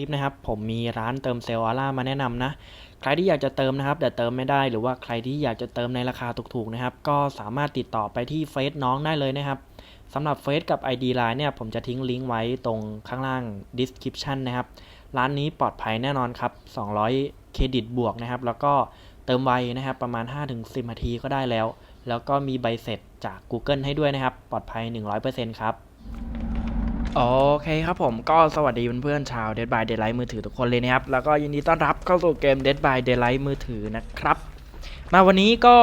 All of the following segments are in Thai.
ลิปนะครับ ผมมีร้านเติมเซลล์ออร่ามาแนะนำนะ ใครที่อยากจะเติมนะครับ แต่เติมไม่ได้หรือว่าใครที่อยากจะเติมในราคาถูกๆนะครับ ก็สามารถติดต่อไปที่เฟซน้องได้เลยนะครับสำหรับเฟซกับ ID Line เนี่ยผมจะทิ้งลิงก์ไว้ตรงข้างล่าง description นะครับ ร้านนี้ปลอดภัยแน่นอนครับ 200 เครดิตบวกนะครับ แล้วก็เติมไวนะครับประมาณ 5-10นาทีก็ได้แล้ว แล้วก็มีใบเสร็จจาก Google ให้ด้วยนะครับ ปลอดภัย 100%ครับ โอเคครับผมก็สวัสดีเพื่อนๆชาว Dead by Daylight มือถือทุกคนเลยนะครับ แล้วก็ยินดีต้อนรับเข้าสู่เกม Dead by Daylight มือถือนะครับ มาวันนี้ก็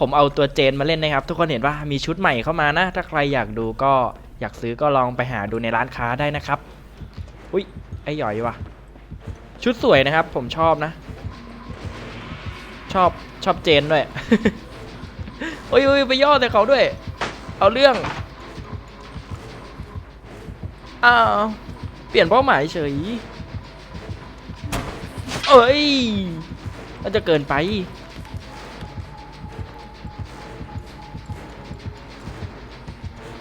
ผมเอาตัวเจนมาเล่นนะครับ ทุกคนเห็นว่ามีชุดใหม่เข้ามานะ ถ้าใครอยากดูก็อยากซื้อก็ลองไปหาดูในร้านค้าได้นะครับ อุ้ยไอ้หย่อยว่ะชุดสวยนะครับ ผมชอบนะ ชอบชอบเจนด้วยอ้ยโอ้ยไปย่อแต่เขาด้วย เอาเรื่อง อ้าวเปลี่ยนเป้าหมายเฉย เอ้ยน่าจะเกินไป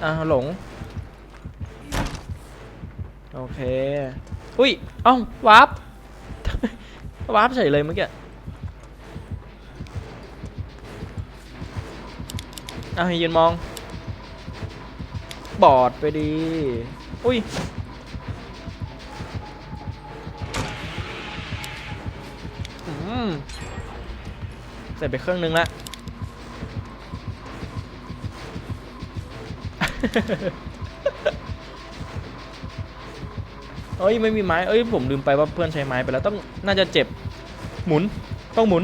อ่าหลง โอเค อุ้ยเอ้าวาร์ปวาร์ปเฉยเลยเมื่อกี้เอาให้ยืนมอง บอดไปดี อุ้ยอืมเสร็จไปเครื่องนึงละเอ้ยไม่มีไม้ เอ้ยผมลืมไปว่าเพื่อนใช้ไม้ไปแล้วต้องน่าจะเจ็บ หมุน ต้องหมุน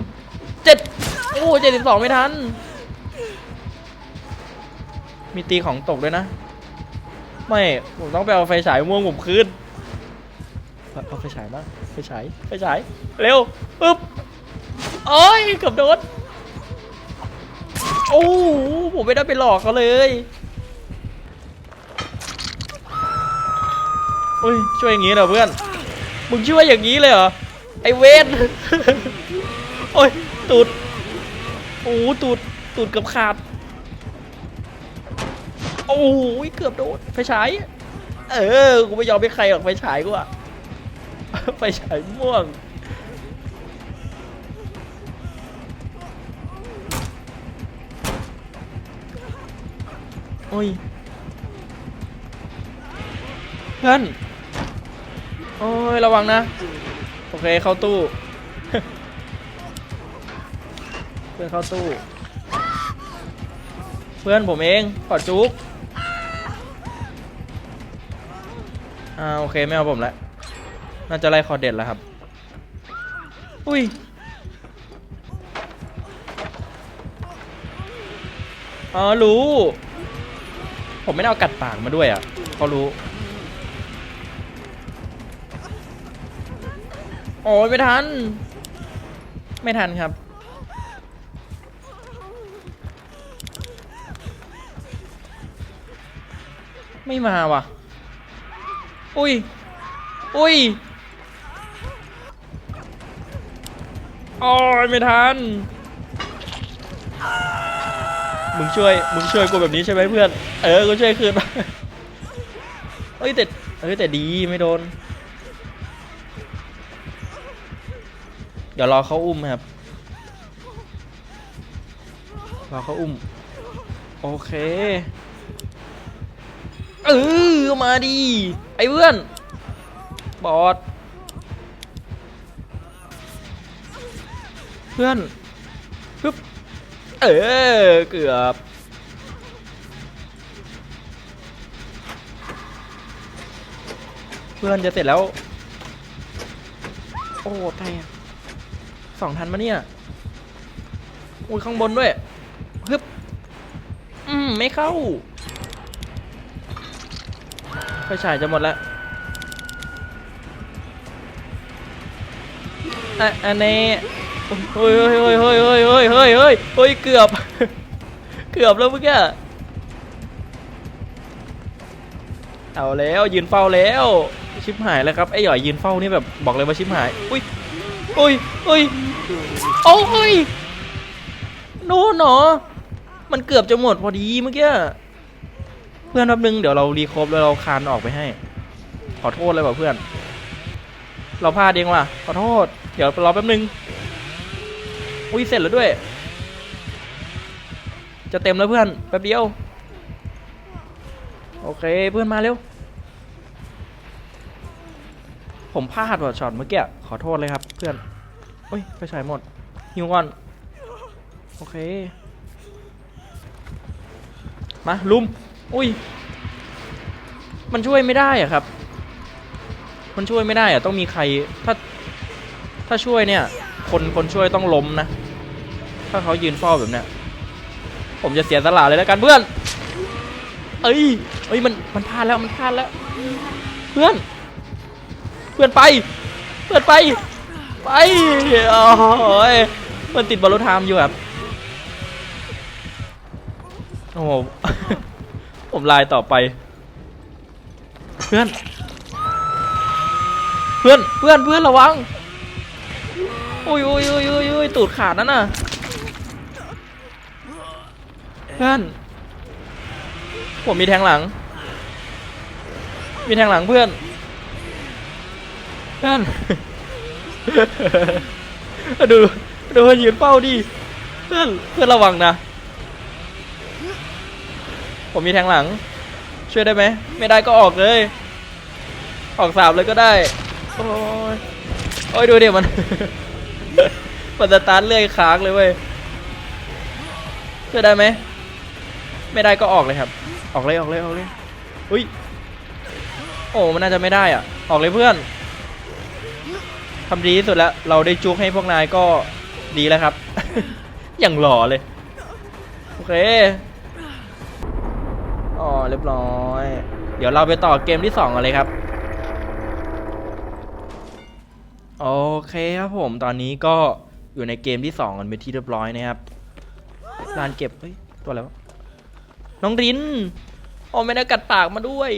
เจ็ดโอ้เจ็ดสิบสองไม่ทัน มีตีของตกด้วยนะ ไม่ ผมต้องไปเอาไฟฉายม่วงผมคืนเอาไฟฉายบ้าไฟฉาย ไฟฉาย เร็วปึ๊บโอ้ยเกือบโดน โอ้ผมไม่ได้ไปหลอกเขาเลยโอ้ยช่วยอย่างงี้เหรอเพื่อน มึงช่วยอย่างนี้เลยเหรอ ไอเวนโอ้ยตูด โอ้ตูด ตูดเกือบขาด โอ้ยเกือบโดนไฟฉาย เออ กูไม่ยอมให้ใครหรอกไฟฉายกูอะไฟฉายม่วง โอ้ย เพื่อน โอ้ย ระวังนะ โอเค เข้าตู้ เพื่อนเข้าตู้ เพื่อนผมเองขอจุก อ่าโอเคไม่เอาผมแล้วน่าจะไล่คอเด็ดแล้วครับ อุ้ยอ๋อรู้ ผมไม่ได้เอากัดปากมาด้วยอะเขารู้โอ้ยไม่ทัน ไม่ทันครับไม่มาว่ะ อุ้ย อุ้ยโอ้ยไม่ทัน มึงช่วย มึงช่วยกูแบบนี้ใช่ไหมเพื่อน เออ กูช่วยคืนเอ้ยแต่เอ้ยแต่ดีไม่โดน เดี๋ยวรอเขาอุ้มครับ รอเขาอุ้ม โอเค เออมาดีไอ้เพื่อน บอดเพื่อนปึ๊บเออเกือบเพื่อนจะเสร็จแล้ว โอ้แตกสองทันมาเนี่ยอุ้ยข้างบนด้วยฮึบ อืม ไม่เข้า ไฟฉายจะหมดแล้วอะอันนี้เฮ้ยเฮ้ยเฮ้ยเฮ้ยเฮ้ยเฮ้ยเฮ้ยเฮ้ยเกือบ เกือบแล้วเมื่อกี้เอาแล้วยืนเฝ้าแล้วชิบหายแล้วครับไอ้หย่อยยืนเฝ้านี่แบบบอกเลยว่าชิบหายอุ้ยอุ้ยอุ้ยโอ้ยโน่นเหรอมันเกือบจะหมดพอดีเมื่อกี้ เพื่อนแป๊บนึงเดี๋ยวเรารีโคบแล้วเราคานออกไปให้ ขอโทษเลยว่ะเพื่อน เราพลาดเองว่ะขอโทษ เดี๋ยวรอแป๊บนึงอุ้ยเสร็จแล้วด้วย จะเต็มแล้วเพื่อนแป๊บเดียว โอเคเพื่อนมาเร็ว ผมพลาดว่ะช็อตเมื่อกี้ขอโทษเลยครับ เพื่อนอุ้ยไปใช้หมดหิวก่อนโอเค มาลุม อุ้ย มันช่วยไม่ได้อะครับ มันช่วยไม่ได้อะต้องมีใคร ถ้า ถ้าช่วยเนี่ย คนคนช่วยต้องล้มนะ ถ้าเขายืนเฝ้าแบบเนี้ย ผมจะเสียสละเลยแล้วกันเพื่อน เอ้ย เอ้ยมัน มันพลาดแล้ว มันพลาดแล้ว เพื่อน เพื่อนไป เพื่อนไป ไป โอ้ยมันติดบอลลูนไทม์อยู่ครับ โอ้ ผมไลน์ต่อไป เพื่อน เพื่อนเพื่อนเพื่อนระวังอุ้ยอุ้ยอุ้ยอุ้ยอุ้ยตูดขาดนั่นน่ะเพื่อนผมมีแทงหลัง มีแทงหลังเพื่อน เพื่อนดูดูมันยืนเป้าดิเพื่อนเพื่อนระวังนะ ผมมีแทงหลัง ช่วยได้ไหม ไม่ได้ก็ออกเลย ออกสามเลยก็ได้ โอ้ยโอ้ยดูเดี๋ยวมัน มันสตาร์ทเลื่อยค้างเลยเว้ยช่วยได้ไหม ไม่ได้ก็ออกเลยครับ ออกเลยออกเลยออกเลยอุ้ย โอ้มันน่าจะไม่ได้อะ ออกเลยเพื่อนทำดีที่สุดแล้ว เราได้จุกให้พวกนายก็ดีแล้วครับ อย่างหล่อเลย โอเคอ๋อ เรียบร้อย เดี๋ยวเราไปต่อเกมที่สองกันเลยครับโอเคครับผมตอนนี้ก็อยู่ในเกมที่สองกันเป็นที่เรียบร้อยนะครับลานเก็บเฮ้ยตัวอะไรวะน้องรินโอ้ไม่ได้กัดปากมาด้วย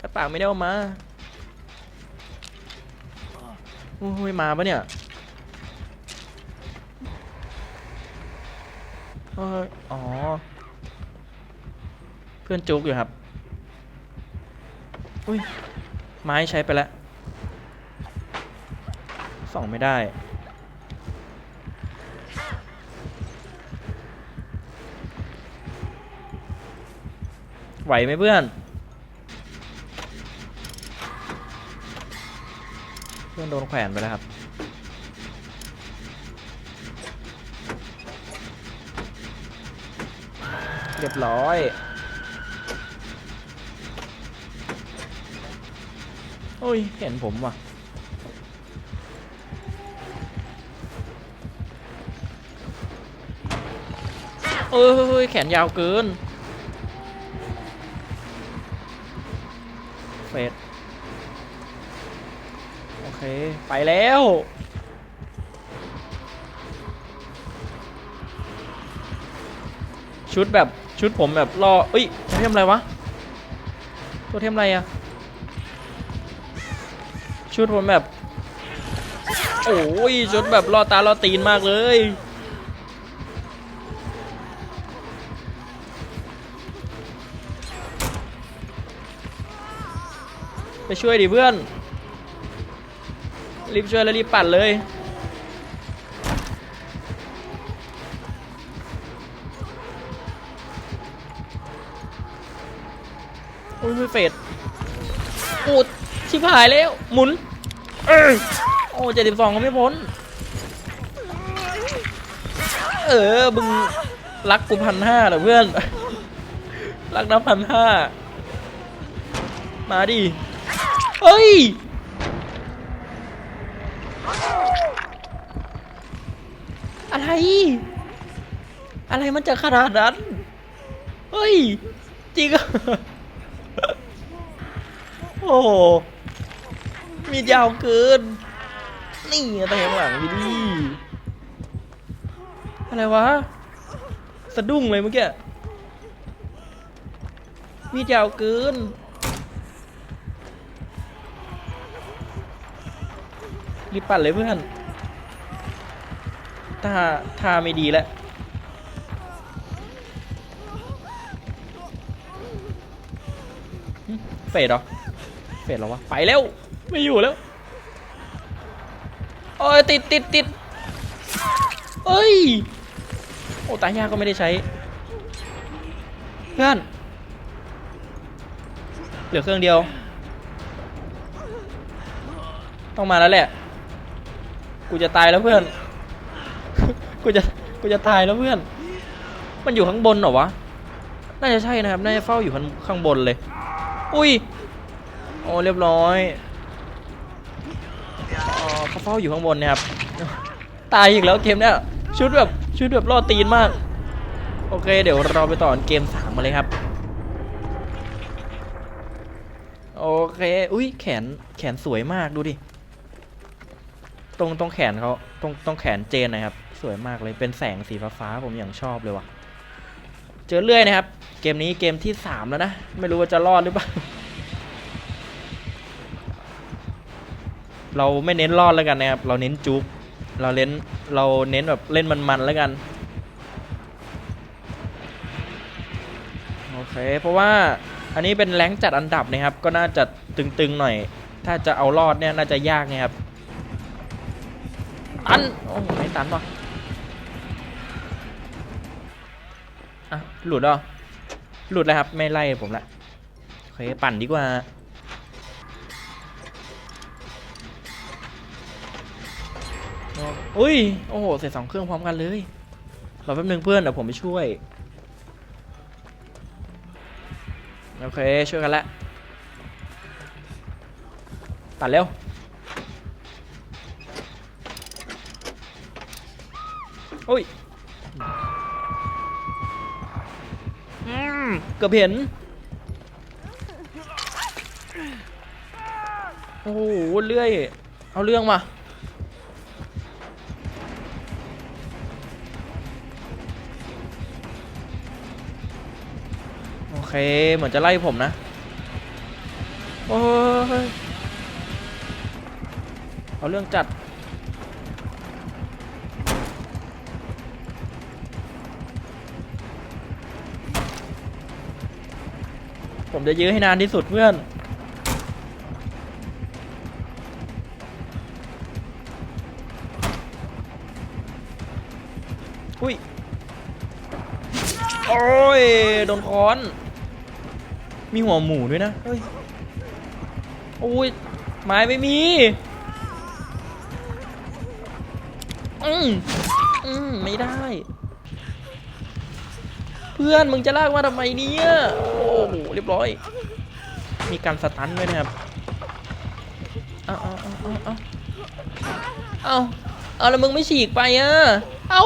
กัดปากไม่ได้เอามาโอ้ยมาปะเนี่ยเอ้ยอ๋อ พื่อนจุกอยู่ครับ อุ้ย ไม้ใช้ไปแล้ว ส่องไม่ได้ ไหวไหมเพื่อนเพื่อนโดนแขวนไปแล้วครับ เรียบร้อย โอ้ยเห็นผมว่ะเอ้ยแขนยาวเกินเฟดโอเค ไปแล้วชุดแบบชุดผมแบบล่อเอ้ยตัวเทมอะไรวะตัวเทมอะไรอะ ชุดผมแบบ โอ้ยชุดแบบล่อตาล่อตีนมากเลยไปช่วยดิเพื่อน รีบช่วยแล้วรีบปั่นเลย โอ้ยมือเฟดโอ้ชิบหายแล้ว หมุน เอ้ยโอ้เจ็ดสิบสองก็ไม่พ้น เออมึงรักกูพันห้าเหรอเพื่อน รักน้ำพันห้า มาดิ เฮ้ย อะไร อะไรมันจะขนาดนั้น เฮ้ย จริงอะโอ้ มีดยาวเกิน นี่ต่ข้างหลังดิดิอะไรวะ สะดุ้งเลยเมื่อกี้ มีดยาวเกินรีบปั่นเลยเพื่อนท่าท่าไม่ดีแล้วเฟดเหรอ เฟดเหรอวะ ไปเร็ว ไม่อยู่แล้วโอ้ยติดติดติดเอ้ย โอ้ตายยากก็ไม่ได้ใช้ เพื่อน เหลือเครื่องเดียว ต้องมาแล้วแหละ กูจะตายแล้วเพื่อน กูจะ กูจะตายแล้วเพื่อน มันอยู่ข้างบนเหรอวะ น่าจะใช่นะครับ น่าจะเฝ้าอยู่ข้างข้างบนเลย อุ้ย โอ้เรียบร้อย เขาเฝ้าอยู่ข้างบนนะครับ ตายอีกแล้วเกมเนี้ยชุดแบบชุดแบบล่อตีนมาก โอเค เดี๋ยวเราไปต่อเกมสามมาเลยครับ โอเค อุ้ยแขนแขนสวยมากดูดิ ตรงตรงแขนเขาตรงตรงแขนเจนนะครับ สวยมากเลยเป็นแสงสีฟ้าๆผมอย่างชอบเลยว่ะ เจอเรื่อยนะครับ เกมนี้เกมที่สามแล้วนะ ไม่รู้ว่าจะรอดหรือเปล่า เราไม่เน้นรอดแล้วกันนะครับ เราเน้นจุกเราเน้นเราเน้นแบบเล่นมันๆแล้วกันโอเคเพราะว่าอันนี้เป็นแรงจัดอันดับนะครับ ก็น่าจะตึงๆหน่อย ถ้าจะเอารอดเนี่ยน่าจะยากนะครับตันโอ้ไม่ตันวะอะหลุดเหรอหลุดแล้วครับไม่ไล่ผมละโอเคปั่นดีกว่า อุ้ย โอ้โห เสร็จสองเครื่องพร้อมกันเลย รอแป๊บนึงเพื่อนเดี๋ยวผมไปช่วย โอเค ช่วยกันแล้วตัดเร็ว อุ้ยอืมเกือบเห็น โอ้โห เลื่อย เอาเรื่องมา เค เหมือนจะไล่ผมนะ โอ้ยเอาเรื่องจัด ผมจะยื้อให้นานที่สุดเพื่อนอุ้ย โอ้ย โดนค้อน มีหัวหมูด้วยนะเฮ้ยโอ้ยไม้ไม่มีอืมอืมไม่ได้ เพื่อนมึงจะลากมาทำไมเนี่ยโอ้โหเรียบร้อย มีการสตันด้วยนะครับเอาเอาเอาเอาเอาเอาเอาแล้วมึงไม่ฉีกไปอะเอา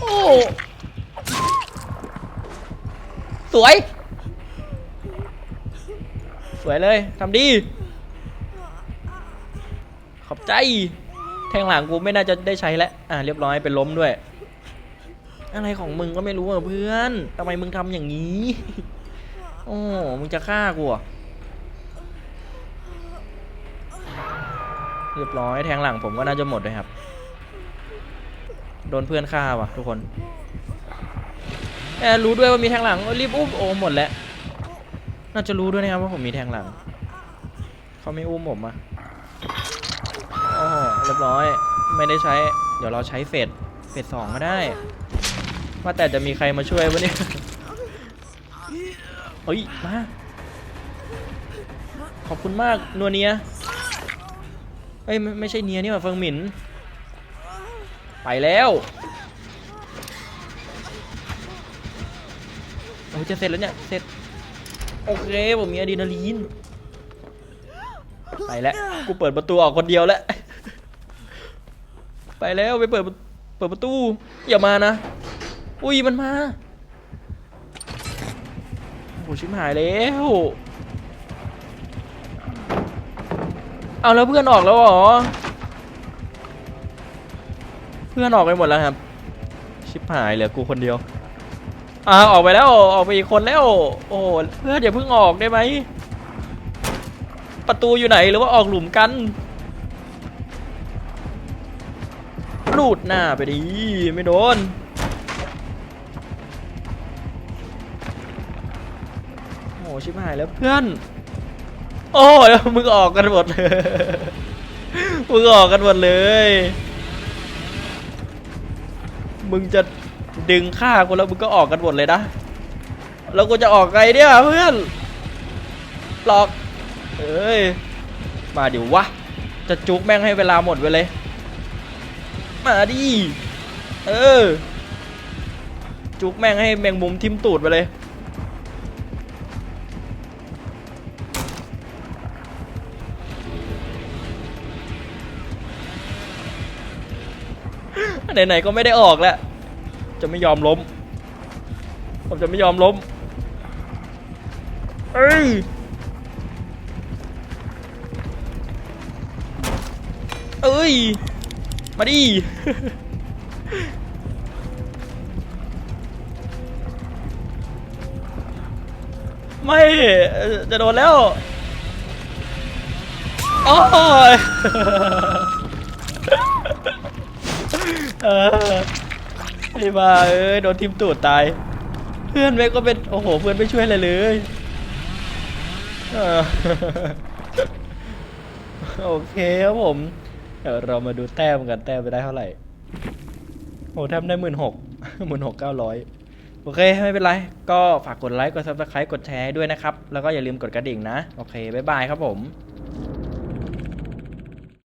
โอ้สวย สวยเลยทำดี ขอบใจ แทงหลังกูไม่น่าจะได้ใช้แล้ว อะเรียบร้อยเป็นล้มด้วย อะไรของมึงก็ไม่รู้อะเพื่อนทำไมมึงทำอย่างนี้โอ้มึงจะฆ่ากูเรอะเรียบร้อยแทงหลังผมก็น่าจะหมดเลยครับ โดนเพื่อนฆ่าว่ะทุกคนแอบรู้ด้วยว่ามีแทงหลังรีบอุ้มโอ้หมดแล้ว น่าจะรู้ด้วยนะครับว่าผมมีแทงหลัง เขาไม่อุ้มผมอะโอ้โหเรียบร้อย ไม่ได้ใช้ เดี๋ยวเราใช้เฟสเฟสสองก็ได้ ว่าแต่จะมีใครมาช่วยวะเนี่ย เฮ้ย มา ขอบคุณมาก นัวเนียเฮ้ยไม่ไม่ใช่เนียนี่หว่าเฟิงหมิน ไปแล้วโอ้จะเสร็จแล้วเนี่ย เสร็จ โอเคผมมีอะดรีนาลีนไปแล้วกูเปิดประตูออกคนเดียวแล้วไปแล้วไปเปิดประเปิดประตูอย่ามานะอุ้ยมันมาโอ้ชิบหายแล้วเอาแล้วเพื่อนออกแล้วเหรอเพื่อนออกไปหมดแล้วครับ ชิบหายเหลือกูคนเดียว อ่าออกไปแล้วออกไปอีกคนแล้ว โอ้เพื่อนอย่าเพิ่งออกได้ไหมประตูอยู่ไหนหรือว่าออกหลุมกันรูดหน้าไปดิไม่โดนโอ้ชิบหายแล้วเพื่อน โอ้ยมึงออกกันหมดเลยมึงออกกันหมดเลย มึงจะ ดึงฆ่ากูแล้วมึงก็ออกกันหมดเลยนะแล้วกูจะออกไงเนี่ยเพื่อนหลอกเอ้ยมาเดี๋ยววะจะจุกแม่งให้เวลาหมดไปเลย มาดิเออจุกแม่งให้แมงมุมทิมตูดไปเลยไหนๆก็ไม่ได้ออกแล้ว จะไม่ยอมล้ม ผมจะไม่ยอมล้ม เอ้ยเอ้ย มาดิ ไม่ จะโดนแล้วโอ้ยเออ ไอ้บ้าเอ้ยโดนทิมตูดตาย เพื่อนแม่งก็เป็นโอ้โหเพื่อนไม่ช่วยอะไรเลยเออโอเคครับผม เดี๋ยวเรามาดูแต้มกันแต้มไปได้เท่าไหร่โอ้แต้มได้หมื่นหกหมื่นหกเก้าร้อยโอเค ไม่เป็นไร ก็ฝากกดไลค์ กดซับสไครต์กดแชร์ด้วยนะครับ แล้วก็อย่าลืมกดกระดิ่งนะ โอเค บ๊ายบายครับผม